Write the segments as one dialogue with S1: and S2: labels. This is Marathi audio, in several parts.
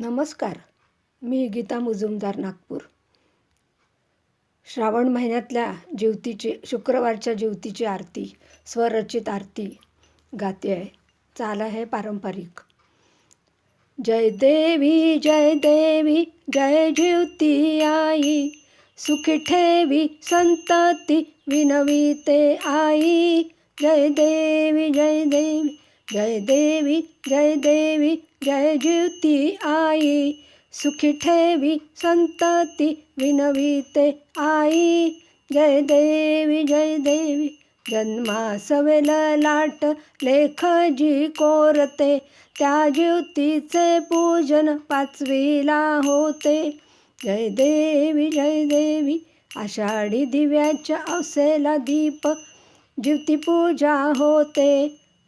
S1: नमस्कार मी गीता मुजुमदार नागपूर. श्रावण महिन्यातल्या ज्योतीची शुक्रवारच्या ज्योतीची आरती स्वरचित आरती गाते आहे. चाल आहे पारंपरिक. जय देवी जय देवी जय ज्योती आई. सुखी ठेवी संतती विनविते आई. जय देवी जय देवी जय देवी जय देवी जय ज्योती आई। सुखी ठेवी संतती विनविते आई। जय देवी जय देवी जन्मासवेल लाट लेख जी कोरते त्या ज्योतीचे पूजन पाचवीला होते। जय देवी जय देवी आषाढी दिव्याच्या अवसेला दीप ज्योतिपूजा होते।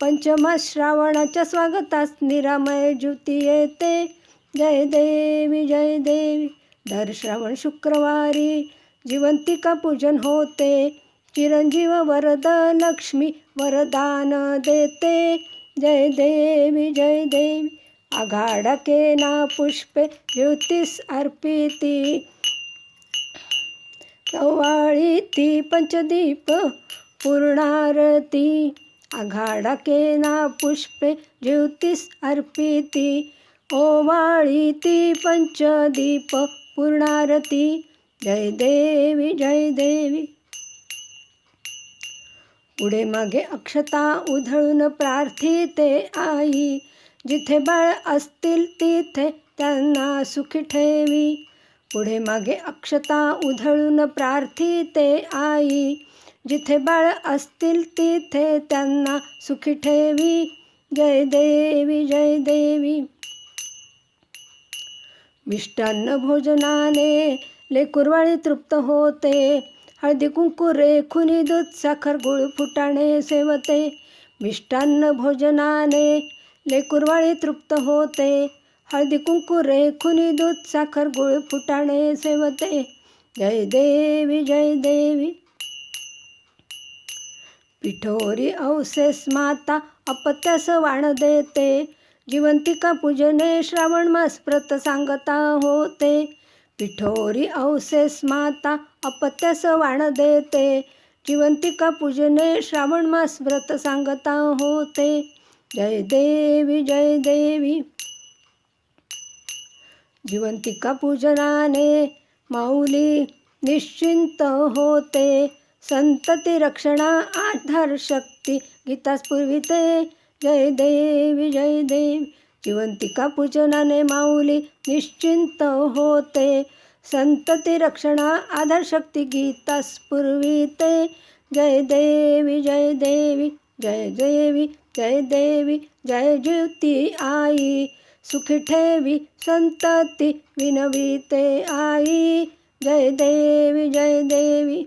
S1: पंचम श्रावणाच्या स्वागतास निरामय ज्योती येते. जय देवी जय देवी. दर श्रावण शुक्रवारी जिवंतिका पूजन होते. चिरंजीव वरद लक्ष्मी वरदान देते. जय देवी जय देवी. आघाडा ना पुष्पे ज्योतिष अर्पिती. कवाळी ती पंचदीप पूर्णारती. आघाडा पुष्पे ज्योतिस अर्पिती. ओवाळीती पंचदीप पूर्णारती. जय देवी जय देवी. पुढे मागे अक्षता उधळून प्रार्थिते आई. जिथे बाळ असतील तिथे त्यांना सुखी ठेवी. पुढे मागे अक्षता उधळून प्रार्थिते आई. जिथे बाळ असतील तिथे त्यांना सुखी ठेवी. जय देवी जय देवी. मिष्टान्न भोजनाने लेकुरवाळी तृप्त होते. हळदी कुंकू रेखुनी दूध साखर गुळ फुटाणे सेवते. मिष्टान्न भोजनाने लेकुरवाळी तृप्त होते. हळदी कुंकू रेखुनी दूध साखर गुळ फुटाणे सेवते. जय देवी जय देवी. पिठोरी अवसेस माता अपत्यास वाण देते. जिवंतिका पूजने श्रावण मास व्रत सांगता होते. पिठोरी अवसेस माता अपत्यास वाण देते. जिवंतिका पूजने श्रावण मास व्रत सांगता होते. जय देवी जय देवी. जिवंतिका पूजनाने माऊली निश्चिंत होते. संतती रक्षणा आधार शक्ती। गीतास पुरविते जय देवी जय देवी। जिवंतिका पूजनाने माऊली निश्चिंत होते। संतती रक्षणा आधार शक्ती। गीतास पुरविते जय देवी जय देवी। जय देवी जय देवी। जय ज्योती आई। सुखी ठेवी, संतती विनविते आई। जय देवी जय देवी।